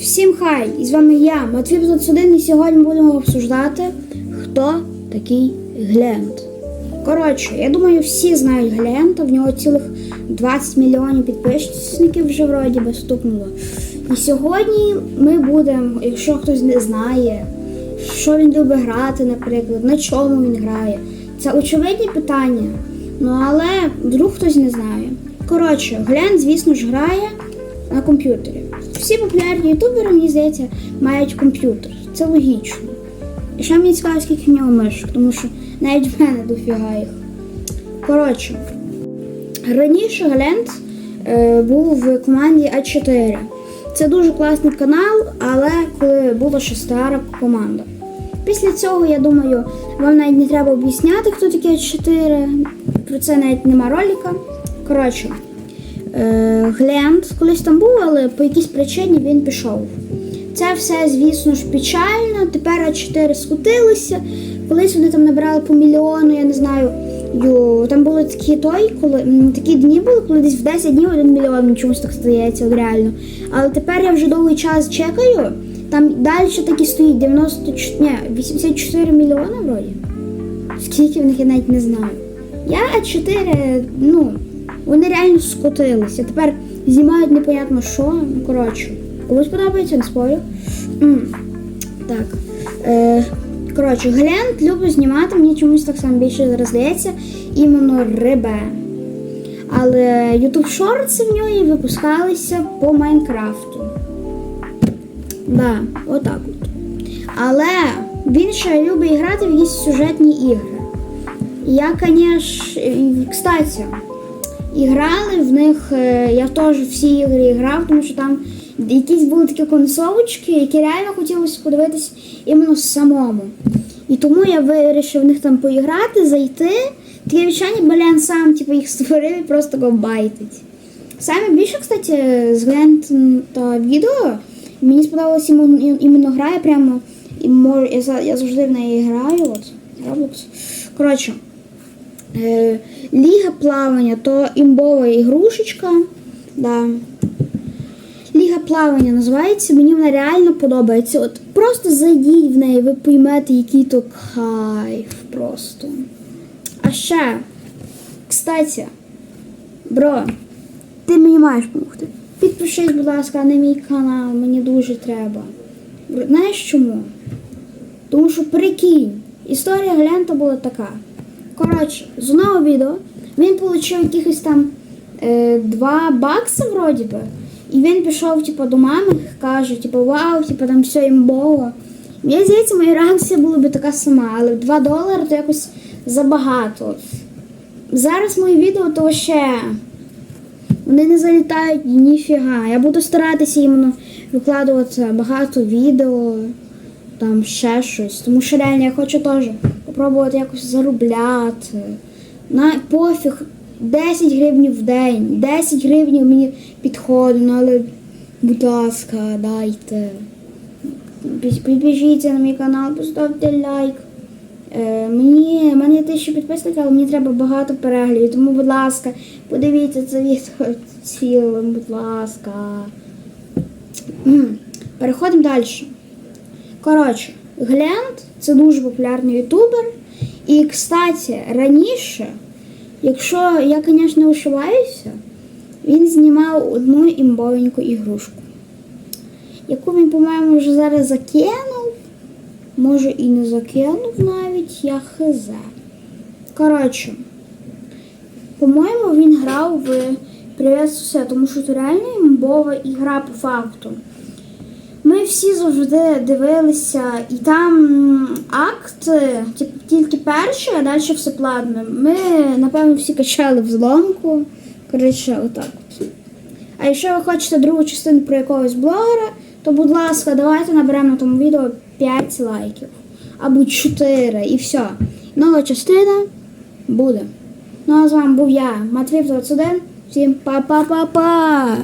Всім хай! І з вами я, Матвій 21, і сьогодні будемо обсуждати, хто такий Глент. Коротше, я думаю, всі знають Глента, в нього цілих 20 мільйонів підписників вже вроді би стукнуло. І сьогодні ми будемо, якщо хтось не знає, що він любить грати, наприклад, на чому він грає. Це очевидні питання. Ну але вдруг хтось не знає. Коротше, Глент, звісно ж, грає на комп'ютері. Всі популярні ютубери, мені здається, мають комп'ютер. Це логічно. І ще мені цікаво, скільки в нього мишок, тому що навіть в мене дофіга їх. Коротше, раніше Глент е, був в команді А4. Це дуже класний канал, але коли була ще стара команда. Після цього, я думаю, вам навіть не треба об'ясняти, хто таке А4. Про це навіть нема ролика. Коротше, Глент колись там був, але по якійсь причині він пішов. Це все, звісно ж, печально. Тепер А4 скотилися. Колись вони там набрали по мільйону, я не знаю. Там були такі той, коли такі дні були, коли десь в 10 днів один мільйон чомусь так стається, реально. Але тепер я вже довгий час чекаю. Там далі так і стоїть 94, ні, 84 мільйони вроді. Скільки в них я навіть не знаю. Я А4, ну, вони реально скотилися. Тепер знімають непонятно що. Ну, коротше, комусь подобається, не спорю. Так. Е, коротше, Глент любить знімати, мені чомусь так само більше зараз здається, іменно рибе. Але YouTube Shorts в нього випускалися по Майнкрафту. Да, отак от. Але він ще любить грати в якісь сюжетні ігри. Я, конечно, кстати, і грали в них, е, я теж всі ігри грав, тому що там якісь були такі концовочки, які реально хотілося подивитись іменно самому. І тому я вирішив в них там поіграти, зайти. Таке відчання, блін, сам типу, їх створив і просто го байтить. Саме більше, кстати, з та відео мені сподобалася іменно, гра, я прямо і мож, я, я завжди в неї граю. От, Roblox. Коротше, Ліга плавання то імбова ігрушечка. Да. Ліга плавання називається, мені вона реально подобається. От просто зайдіть в неї, ви поймете, який то кайф просто. А ще, кстати, бро, ти мені маєш допомогти. Підпишись, будь ласка, на мій канал, мені дуже треба. Знаєш чому? Тому що прикинь, історія Глента була така. Коротше, з одного відео він отримав якихось там е, 2 бакси вроді би. І він пішов, типу, до мами, каже, типу, вау, типу, там все імбово. Мені здається, моя реакція була би така сама, але 2 долари то якось забагато. Зараз мої відео то ще вони не залітають ніфіга. Я буду старатися іменно викладувати багато відео, там ще щось. Тому що реально я хочу теж спробувати якось заробляти. На пофіг 10 гривень в день. 10 гривень мені підходить, ну, але будь ласка, дайте. Підпишіться на мій канал, поставте лайк. Е, мені, в мене є тисяча підписників, але мені треба багато переглядів. Тому, будь ласка, подивіться це відео цілим, будь ласка. Переходимо далі. Коротше, Глент це дуже популярний ютубер. І, кстати, раніше, якщо я, звісно, ошибаюся, він знімав одну імбовеньку ігрушку, яку він, по-моєму, вже зараз закинув. Може і не закинув навіть, я хз. Коротше, по-моєму, він грав в Привет Сусе, тому що це реально імбова ігра по факту. Всі завжди дивилися, і там акт, е, тільки перший, а далі все платне. Ми, напевно, всі качали взломку. Коротше, отак. А якщо ви хочете другу частину про якогось блогера, то, будь ласка, давайте наберемо на тому відео 5 лайків. Або 4, і все. Нова частина буде. Ну а з вами був я, Матвій 21. Всім па-па-па-па!